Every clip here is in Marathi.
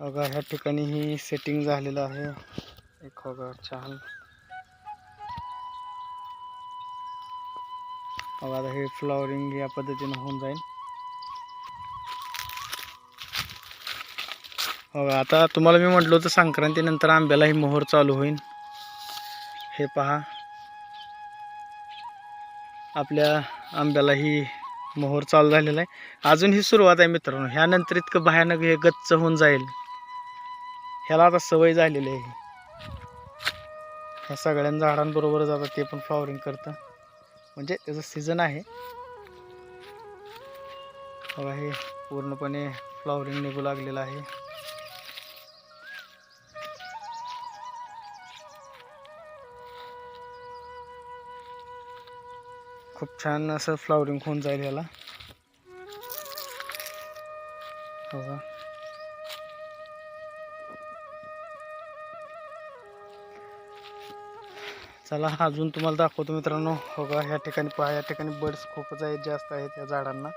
बघा ह्या ठिकाणी ही सेटिंग झालेलं आहे. एक बघा छान. बघा आता हे फ्लॉवरिंग या पद्धतीनं होऊन जाईल. बघा आता तुम्हाला मी म्हटलं होतं संक्रांतीनंतर आंब्यालाही मोहर चालू होईल. हे पहा. आपल्या आंब्यालाही मोहर चालू झालेला आहे. अजून ही सुरुवात आहे मित्रांनो. ह्यानंतर इतकं भयानक हे गच्च होऊन जाईल. ह्याला आता सवय झालेली आहे. ह्या सगळ्या झाडांबरोबरच आता ते पण फ्लॉवरिंग करतं. म्हणजे त्याचं सीझन आहे. बघा हे पूर्णपणे फ्लॉवरिंग निघू लागलेलं आहे. खूप छान असं फ्लॉवरिंग होऊन जाईल ह्याला. बघा. चला अजून तुम्हाला दाखवतो मित्रांनो. हो बघा ह्या ठिकाणी पहा या ठिकाणी बर्ड्स खूपच आहेत जास्त आहेत या झाडांना.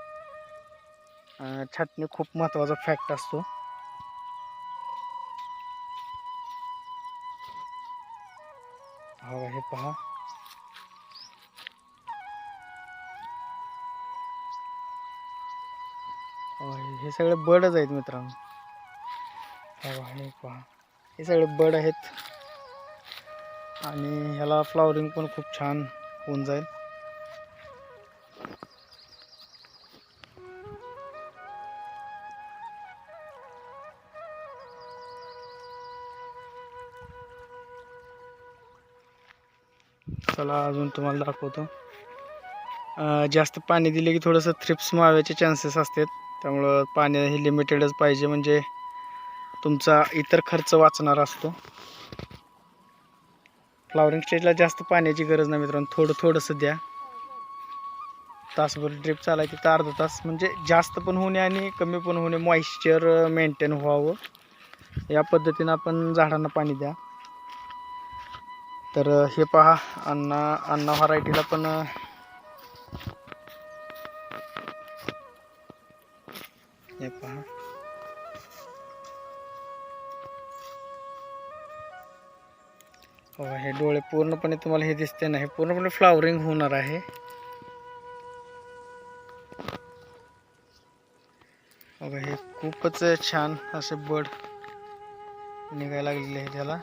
छाटणी खूप महत्त्वाचा फॅक्ट असतो. हो, हो, हो हे पहा. हे- सगळे बर्डच आहेत मित्रांनो. हो हे पहा. हे सगळे बर्ड आहेत. आणि ह्याला फ्लॉवरिंग पण खूप छान होऊन जाईल. चला अजून तुम्हाला दाखवतो. जास्त पाणी दिले की थोडंसं थ्रिप्स मावायचे चान्सेस असतात. त्यामुळं पाणी हे लिमिटेडच पाहिजे. म्हणजे तुमचा इतर खर्च वाचणार असतो. फ्लावरिंग स्टेजला जास्त पाण्याची गरज नाही मित्रांनो. थोडं थोडंसं द्या. तासभर ड्रिप चालायची तर अर्धा तास. म्हणजे जास्त पण होणे आणि कमी पण होणे मॉइश्चर मेंटेन व्हावं. या पद्धतीनं आपण झाडांना पाणी द्या. तर हे पहा. अन्ना अन्ना व्हरायटीला पण हे पहा. हे डोळे पूर्णपणे तुम्हाला हे दिसते नाही पूर्णपणे फ्लावरिंग होणार आहे. बघा हे खूपच छान असे बड निघायला लागलेले आहे त्याला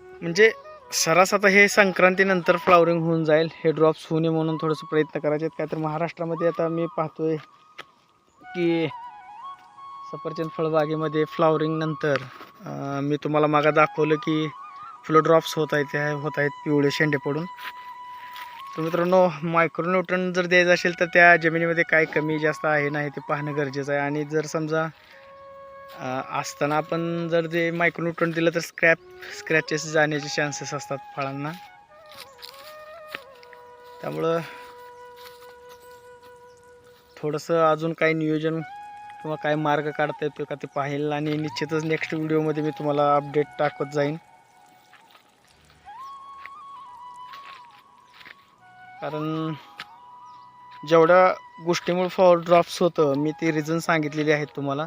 म्हणजे सरास आता हे संक्रांतीनंतर फ्लावरिंग होऊन जाईल हे ड्रॉप्स होऊ नये म्हणून थोडंसं प्रयत्न करायचे आहेत काय तर महाराष्ट्रामध्ये आता मी पाहतोय की सफरचंद फळबागेमध्ये फ्लावरिंगनंतर मी तुम्हाला मागा दाखवलं की फुलं ड्रॉप्स होत आहेत ते होत आहेत पिवळे शेंडे पडून. तर मित्रांनो मायक्रोन्यूट्रन जर द्यायचं असेल तर त्या जमिनीमध्ये काय कमी जास्त आहे नाही ते पाहणं गरजेचं आहे. आणि जर समजा असताना आपण जर ते मायक्रोन्यूट्रन दिलं तर स्क्रॅप स्क्रॅचेस जाण्याचे चान्सेस असतात फळांना. त्यामुळं थोडंसं अजून काही नियोजन किंवा काय मार्ग काढता येतो का ते पाहिल आणि निश्चितच नेक्स्ट व्हिडिओमध्ये मी तुम्हाला अपडेट टाकत जाईन. कारण जेवढ्या गोष्टीमुळे फॉर ड्रॉप्स होतं मी ती रिझन सांगितलेली आहेत तुम्हाला.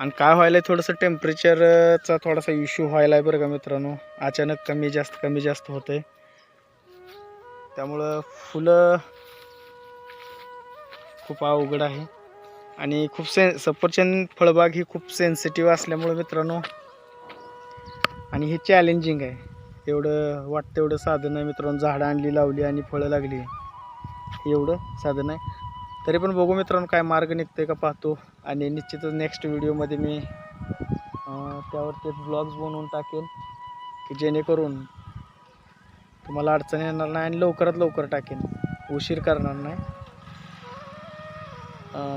आणि काय व्हायला आहे थोडंसं टेम्परेचरचा थोडासा इश्यू व्हायला आहे बरं का मित्रांनो. अचानक कमी जास्त कमी जास्त होतं आहे त्यामुळं फुलं खूप अवघड आहे. आणि खूप से सफरचंद फळबाग ही खूप सेन्सिटिव्ह असल्यामुळे मित्रांनो आणि हे चॅलेंजिंग आहे. एवढं वाटतं एवढं साधन आहे मित्रांनो झाडं आणली लावली आणि फळं लागली. एवढं साधन आहे. तरी पण बघू मित्रांनो काय मार्ग निघतोय का पाहतो. आणि निश्चितच नेक्स्ट व्हिडिओमध्ये मी त्यावरती ब्लॉग्स बनवून टाकेन की जेणेकरून तुम्हाला अडचण येणार नाही आणि लवकरात लवकर टाकेन. उशीर करणार नाही.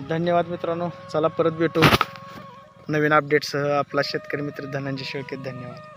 धन्यवाद मित्रांनो. चला परत भेटू नवीन अपडेटसह आपला शेतकरी मित्र धनंजय शेळके धन्यवाद.